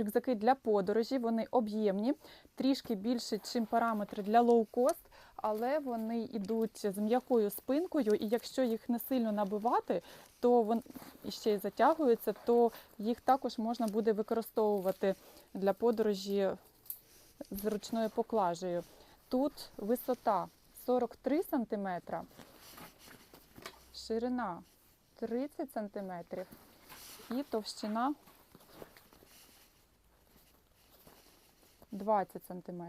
рюкзаки для подорожі. Вони об'ємні, трішки більше, ніж параметри для лоу-кост, але вони йдуть з м'якою спинкою, і якщо їх не сильно набивати, то вони ще й затягуються, то їх також можна буде використовувати для подорожі з ручною поклажею. Тут висота 43 см, ширина 30 см і товщина 20 см.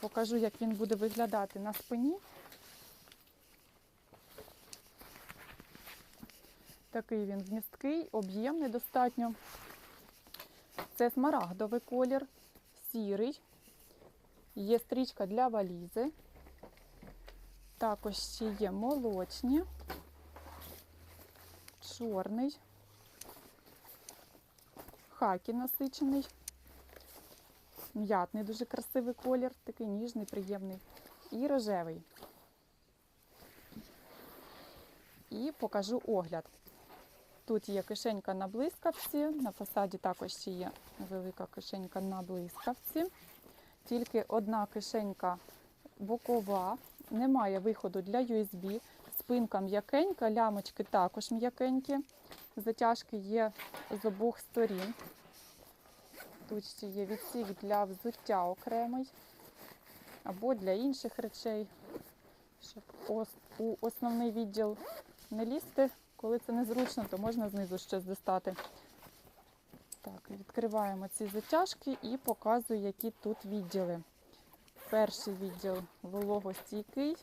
Покажу, як він буде виглядати на спині. Такий він вмісткий, об'ємний достатньо. Це смарагдовий колір, сірий. Є стрічка для валізи. Також ще є молочні, чорний, хакі насичений, м'ятний дуже красивий колір, такий ніжний, приємний. І рожевий. І покажу огляд. Тут є кишенька на блискавці, на фасаді також ще є велика кишенька на блискавці. Тільки одна кишенька бокова, немає виходу для USB. Спинка м'якенька, лямочки також м'якенькі. Затяжки є з обох сторін. Тут ще є відсік для взуття окремий або для інших речей, щоб у основний відділ не лізти. Коли це незручно, то можна знизу щось достати. Так, відкриваємо ці затяжки і показую, які тут відділи. Перший відділ вологостійкий,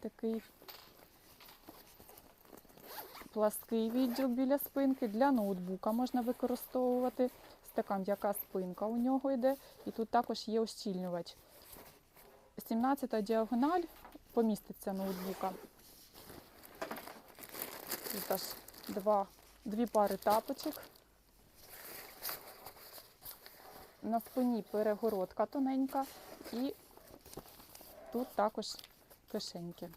такий плаский відділ біля спинки. Для ноутбука можна використовувати. Ось така м'яка спинка у нього йде. І тут також є ощільнювач. 17 діагональ поміститься ноутбука. Тут аж два, дві пари тапочок. На спині перегородка тоненька і тут також кишеньки.